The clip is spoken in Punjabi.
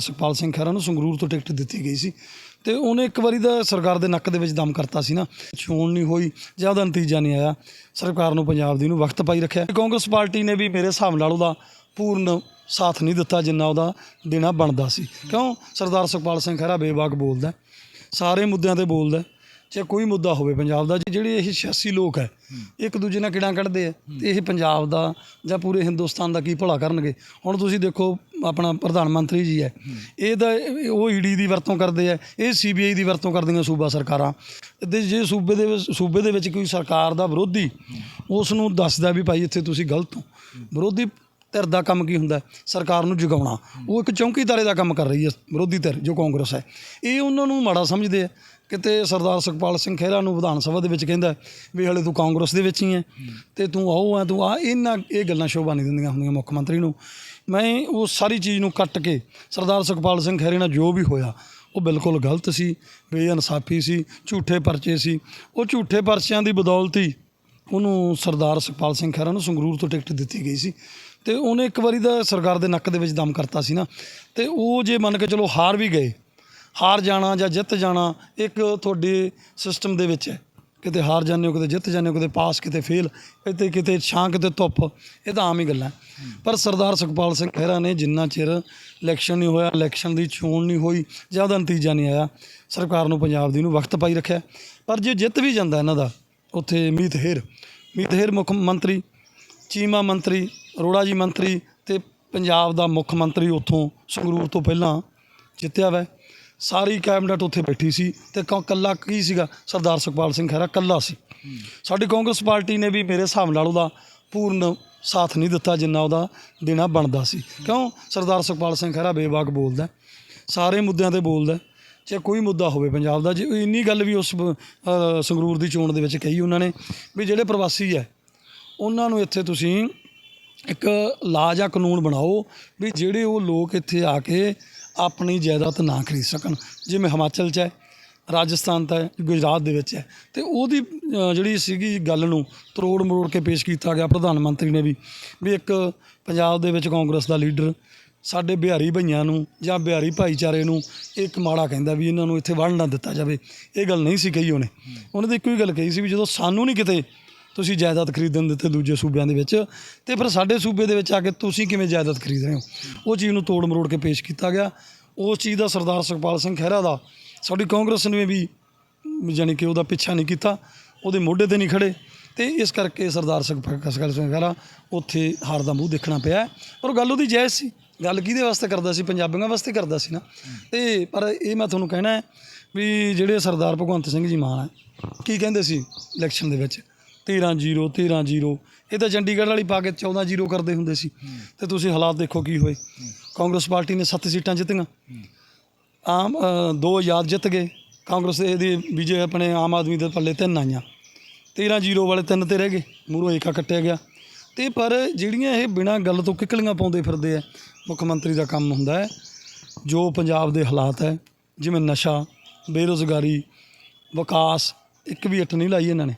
ਸੁਖਪਾਲ ਸਿੰਘ ਖਹਿਰਾ ਨੂੰ ਸੰਗਰੂਰ ਤੋਂ ਟਿਕਟ ਦਿੱਤੀ ਗਈ ਸੀ ਤੇ ਉਹਨੇ ਇੱਕ ਵਾਰੀ ਦਾ ਸਰਕਾਰ ਦੇ ਨੱਕ ਦੇ ਵਿੱਚ ਦਮ ਕਰਤਾ ਸੀ ਨਾ। ਚੋਣ ਨਹੀਂ ਹੋਈ ਜਾਂ ਉਹਦਾ ਨਤੀਜਾ ਨਹੀਂ ਆਇਆ। ਸਰਕਾਰ ਨੂੰ ਪੰਜਾਬ ਦੀ ਨੂੰ ਵਕਤ ਪਾਈ ਰੱਖਿਆ। ਕਾਂਗਰਸ ਪਾਰਟੀ ਨੇ ਵੀ ਮੇਰੇ ਹਿਸਾਬ ਨਾਲ ਉਹਦਾ ਪੂਰਨ ਸਾਥ ਨਹੀਂ ਦਿੱਤਾ ਜਿੰਨਾ ਉਹਦਾ ਦੇਣਾ ਬਣਦਾ ਸੀ। ਕਿਉਂ? ਸਰਦਾਰ ਸੁਖਪਾਲ ਸਿੰਘ ਖਹਿਰਾ ਬੇਬਾਕ ਬੋਲਦਾ ਸਾਰੇ ਮੁੱਦਿਆਂ ਤੇ ਬੋਲਦਾ ਹੈ। ਚਾਹੇ ਕੋਈ ਮੁੱਦਾ ਹੋਵੇ ਪੰਜਾਬ ਦਾ, ਜਿਹੜੇ ਇਹ 86 ਲੋਕ ਹੈ, ਇੱਕ ਦੂਜੇ ਨਾਲ ਕਿਹੜਾ ਕੱਢਦੇ ਆ? ਤੇ ਇਹ ਪੰਜਾਬ ਦਾ ਜਾਂ ਪੂਰੇ ਹਿੰਦੁਸਤਾਨ ਦਾ ਕੀ ਭਲਾ ਕਰਨਗੇ? ਹੁਣ ਤੁਸੀਂ ਦੇਖੋ ਆਪਣਾ ਪ੍ਰਧਾਨ ਮੰਤਰੀ ਜੀ ਹੈ। ਇਹ ਤਾਂ ਇਹ- ਉਹ ਈਡੀ ਦੀ ਵਰਤੋਂ ਕਰਦੇ ਆ ਇਹ ਸੀਬੀਆਈ ਦੀ ਵਰਤੋਂ ਕਰਦੀਆਂ ਸੂਬਾ ਸਰਕਾਰਾਂ। ਤੇ ਜੇ ਸੂਬੇ ਦੇ ਸੂਬੇ ਦੇ ਵਿੱਚ ਕੋਈ ਸਰਕਾਰ ਦਾ ਵਿਰੋਧੀ ਉਸ ਨੂੰ ਦੱਸਦਾ ਵੀ ਭਾਈ ਇੱਥੇ ਤੁਸੀਂ ਗਲਤ ਹੋ। ਵਿਰੋਧੀ ਧਿਰ ਦਾ ਕੰਮ ਕੀ ਹੁੰਦਾ? ਸਰਕਾਰ ਨੂੰ ਜਗਾਉਣਾ। ਉਹ ਇੱਕ ਚੌਂਕੀਦਾਰੇ ਦਾ ਕੰਮ ਕਰ ਰਹੀ ਹੈ, ਵਿਰੋਧੀ ਧਿਰ, ਜੋ ਕਾਂਗਰਸ ਹੈ। ਇਹ ਉਹਨਾਂ ਨੂੰ ਮਾੜਾ ਸਮਝਦੇ ਆ। ਕਿਤੇ ਸਰਦਾਰ ਸੁਖਪਾਲ ਸਿੰਘ ਖਹਿਰਾ ਨੂੰ ਵਿਧਾਨ ਸਭਾ ਦੇ ਵਿੱਚ ਕਹਿੰਦਾ ਵੀ ਹਲੇ ਤੂੰ ਕਾਂਗਰਸ ਦੇ ਵਿੱਚ ਹੀ ਹੈ ਤੇ ਤੂੰ ਆਓ ਆ ਤੂੰ ਆ, ਇਹਨਾਂ, ਇਹ ਗੱਲਾਂ ਸ਼ੋਭਾ ਨਹੀਂ ਦਿੰਦੀਆਂ ਹੁੰਦੀਆਂ ਮੁੱਖ ਮੰਤਰੀ ਨੂੰ। ਮੈਂ ਉਹ ਸਾਰੀ ਚੀਜ਼ ਨੂੰ ਕੱਟ ਕੇ ਸਰਦਾਰ ਸੁਖਪਾਲ ਸਿੰਘ ਖਹਿਰੇ ਨਾਲ ਜੋ ਵੀ ਹੋਇਆ, ਉਹ ਬਿਲਕੁਲ ਗਲਤ ਸੀ, ਬੇਇਨਸਾਫੀ ਸੀ, ਝੂਠੇ ਪਰਚੇ ਸੀ। ਉਹ ਝੂਠੇ ਪਰਚਿਆਂ ਦੀ ਬਦੌਲਤ ਹੀ ਉਹਨੂੰ ਸਰਦਾਰ ਸੁਖਪਾਲ ਸਿੰਘ ਖਹਿਰਾ ਨੂੰ ਸੰਗਰੂਰ ਤੋਂ ਟਿਕਟ ਦਿੱਤੀ ਗਈ ਸੀ। ਤੇ ਉਹਨੇ ਇੱਕ ਵਾਰੀ ਦਾ ਸਰਕਾਰ ਦੇ ਨੱਕ ਦੇ ਵਿੱਚ ਦਮ ਕਰਤਾ ਸੀ ਨਾ। ਤੇ ਉਹ ਜੇ ਮੰਨ ਕੇ ਚਲੋ ਹਾਰ ਵੀ ਗਏ, ਹਾਰ ਜਾਣਾ ਜਾਂ ਜਿੱਤ ਜਾਣਾ, ਇੱਕ ਤੁਹਾਡੇ ਸਿਸਟਮ ਦੇ ਵਿੱਚ ਹੈ। ਕਿਤੇ ਹਾਰ ਜਾਂਦੇ ਹੋ, ਕਿਤੇ ਜਿੱਤ ਜਾਂਦੇ ਹੋ, ਕਿਤੇ ਪਾਸ ਕਿਤੇ ਫੇਲ ਕਿਤੇ ਕਿਤੇ ਛਾਂ, ਕਿਤੇ ਧੁੱਪ, ਇਹ ਤਾਂ ਆਮ ਹੀ ਗੱਲਾਂ। ਪਰ ਸਰਦਾਰ ਸੁਖਪਾਲ ਸਿੰਘ ਖਹਿਰਾ ਨੇ ਜਿੰਨਾ ਚਿਰ ਇਲੈਕਸ਼ਨ ਨਹੀਂ ਹੋਇਆ ਇਲੈਕਸ਼ਨ ਦੀ ਚੋਣ ਨਹੀਂ ਹੋਈ ਜਾਂ ਉਹਦਾ ਨਤੀਜਾ ਨਹੀਂ ਆਇਆ, ਸਰਕਾਰ ਨੂੰ ਪੰਜਾਬ ਦੀ ਨੂੰ ਵਕਤ ਪਾਈ ਰੱਖਿਆ। ਪਰ ਜੇ ਜਿੱਤ ਵੀ ਜਾਂਦਾ ਇਹਨਾਂ ਦਾ, ਉੱਥੇ ਮੀਤ ਹੇਰ ਮੀਤ ਹੇਰ ਮੁੱਖ ਮੰਤਰੀ, ਚੀਮਾ ਮੰਤਰੀ ਅਰੋੜਾ ਜੀ ਮੰਤਰੀ ਅਤੇ ਪੰਜਾਬ ਦਾ ਮੁੱਖ ਮੰਤਰੀ ਉੱਥੋਂ ਸੰਗਰੂਰ ਤੋਂ ਪਹਿਲਾਂ ਜਿੱਤਿਆ ਵੈ। ਸਾਰੀ ਕੈਬਨਿਟ ਉੱਥੇ ਬੈਠੀ ਸੀ ਤੇ ਕ- ਕੱਲਾ ਕੀ ਸੀਗਾ? ਸਰਦਾਰ ਸੁਖਪਾਲ ਸਿੰਘ ਖਹਿਰਾ ਕੱਲਾ ਸੀ। ਸਾਡੀ ਕਾਂਗਰਸ ਪਾਰਟੀ ਨੇ ਵੀ ਮੇਰੇ ਹਿਸਾਬ ਨਾਲ ਉਹਦਾ ਪੂਰਨ ਸਾਥ ਨਹੀਂ ਦਿੱਤਾ ਜਿੰਨਾ ਉਹਦਾ ਦੇਣਾ ਬਣਦਾ ਸੀ। ਕਿਉਂ? ਸਰਦਾਰ ਸੁਖਪਾਲ ਸਿੰਘ ਖਹਿਰਾ ਬੇਵਾਕ ਬੋਲਦਾ ਹੈ। ਸਾਰੇ ਮੁੱਦਿਆਂ ਤੇ ਬੋਲਦਾ ਹੈ। ਚਾਹੇ ਕੋਈ ਮੁੱਦਾ ਹੋਵੇ ਪੰਜਾਬ ਦਾ ਜੇ ਇੰਨੀ ਗੱਲ ਵੀ ਉਸ ਅ, ਸੰਗਰੂਰ ਦੀ ਚੋਣ ਦੇ ਵਿੱਚ ਕਹੀ ਉਹਨਾਂ ਨੇ ਵੀ ਜਿਹੜੇ ਪ੍ਰਵਾਸੀ ਹੈ ਉਹਨਾਂ ਨੂੰ ਇੱਥੇ ਤੁਸੀਂ ਇੱਕ ਲਾ ਜਾਂ ਕਾਨੂੰਨ ਬਣਾਓ ਵੀ ਜਿਹੜੇ ਉਹ ਲੋਕ ਇੱਥੇ ਆ ਕੇ ਆਪਣੀ ਜਾਇਦਾਦ ਨਾ ਖਰੀਦ ਸਕਣ। ਜਿਵੇਂ ਹਿਮਾਚਲ 'ਚ ਹੈ, ਰਾਜਸਥਾਨ 'ਚ ਹੈ, ਗੁਜਰਾਤ ਦੇ ਵਿੱਚ ਹੈ। ਤੇ ਉਹਦੀ ਜਿਹੜੀ ਸੀਗੀ ਗੱਲ ਨੂੰ ਤਰੋੜ ਮਰੋੜ ਕੇ ਪੇਸ਼ ਕੀਤਾ ਗਿਆ ਪ੍ਰਧਾਨ ਮੰਤਰੀ ਨੇ ਵੀ ਵੀ ਇੱਕ ਪੰਜਾਬ ਦੇ ਵਿੱਚ ਕਾਂਗਰਸ ਦਾ ਲੀਡਰ ਸਾਡੇ ਬਿਹਾਰੀ ਭਈਆਂ ਨੂੰ ਜਾਂ ਬਿਹਾਰੀ ਭਾਈਚਾਰੇ ਨੂੰ ਇੱਕ ਮਾੜਾ ਕਹਿੰਦਾ ਵੀ ਇਹਨਾਂ ਨੂੰ ਇੱਥੇ ਵੜਨ ਨਾ ਦਿੱਤਾ ਜਾਵੇ। ਇਹ ਗੱਲ ਨਹੀਂ ਸੀ ਕਹੀ ਉਹਨੇ। ਉਹਨੇ ਤਾਂ ਇੱਕੋ ਹੀ ਗੱਲ ਕਹੀ ਸੀ ਵੀ ਜਦੋਂ ਸਾਨੂੰ ਨਹੀਂ ਕਿਤੇ ਤੁਸੀਂ ਜਾਇਦਾਦ ਖਰੀਦਣ ਦਿੱਤੇ ਦੂਜੇ ਸੂਬਿਆਂ ਦੇ ਵਿੱਚ, ਤੇ ਫਿਰ ਸਾਡੇ ਸੂਬੇ ਦੇ ਵਿੱਚ ਆ ਕੇ ਤੁਸੀਂ ਕਿਵੇਂ ਜਾਇਦਾਦ ਖਰੀਦ ਰਹੇ ਹੋ? ਉਹ ਚੀਜ਼ ਨੂੰ ਤੋੜ ਮਰੋੜ ਕੇ ਪੇਸ਼ ਕੀਤਾ ਗਿਆ। ਉਸ ਚੀਜ਼ ਦਾ ਸਰਦਾਰ ਸੁਖਪਾਲ ਸਿੰਘ ਖਹਿਰਾ ਦਾ, ਸਾਡੀ ਕਾਂਗਰਸ ਨੇ ਵੀ ਯਾਨੀ ਕਿ ਉਹਦਾ ਪਿੱਛਾ ਨਹੀਂ ਕੀਤਾ, ਉਹਦੇ ਮੋਢੇ ਤੇ ਨਹੀਂ ਖੜੇ। ਤੇ ਇਸ ਕਰਕੇ ਸਰਦਾਰ ਸੁਖਪਾਲ ਸਿੰਘ ਖਹਿਰਾ ਉੱਥੇ ਹਾਰ ਦਾ ਮੂੰਹ ਦੇਖਣਾ ਪਿਆ। ਪਰ ਗੱਲ ਉਹਦੀ ਜਾਇਜ਼ ਸੀ। ਗੱਲ ਕਿਹਦੇ ਵਾਸਤੇ ਕਰਦਾ ਸੀ? ਪੰਜਾਬੀਆਂ ਵਾਸਤੇ ਕਰਦਾ ਸੀ ਨਾ। ਤੇ ਪਰ ਇਹ ਮੈਂ ਤੁਹਾਨੂੰ ਕਹਿਣਾ ਹੈ ਵੀ ਜਿਹੜੇ ਸਰਦਾਰ ਭਗਵੰਤ ਸਿੰਘ ਜੀ ਮਾਨ ਹੈ, ਕੀ ਕਹਿੰਦੇ ਸੀ ਇਲੈਕਸ਼ਨ ਦੇ ਵਿੱਚ? 13 0 13 0 ਇਹ ਤਾਂ ਚੰਡੀਗੜ੍ਹ ਵਾਲੀ ਪਾ ਕੇ 14 0 ਕਰਦੇ ਹੁੰਦੇ ਸੀ। ਤੇ ਤੁਸੀਂ ਹਾਲਾਤ ਦੇਖੋ ਕੀ ਹੋਏ। ਕਾਂਗਰਸ ਪਾਰਟੀ ਨੇ 7 ਸੀਟਾਂ ਜਿੱਤੀਆਂ। ਆਮ ਦੋ ਆਜ਼ਾਦ ਜਿੱਤ ਗਏ। ਕਾਂਗਰਸ ਦੇ ਇਹਦੀ ਬੀਜੇ ਆਪਣੇ ਆਮ ਆਦਮੀ ਦੇ ਪੱਲੇ ਤਿੰਨ ਆਈਆਂ। 13 0 ਵਾਲੇ ਤਿੰਨ ਤੇ ਰਹਿ ਗਏ। ਮੂਰੋਂ ਏਕਾ ਕੱਟਿਆ ਗਿਆ। ਤੇ ਪਰ ਜਿਹੜੀਆਂ ਇਹ ਬਿਨਾਂ ਗੱਲ ਤੋਂ ਕਿੱਕਲੀਆਂ ਪਾਉਂਦੇ ਫਿਰਦੇ ਆ, ਮੁੱਖ ਮੰਤਰੀ ਦਾ ਕੰਮ ਹੁੰਦਾ ਹੈ। ਜੋ ਪੰਜਾਬ ਦੇ ਹਾਲਾਤ ਹੈ, ਜਿਵੇਂ ਨਸ਼ਾ, ਬੇਰੁਜ਼ਗਾਰੀ, ਵਿਕਾਸ, ਇੱਕ ਵੀ ਇੱਟ ਨਹੀਂ ਲਾਈ ਇਹਨਾਂ ਨੇ।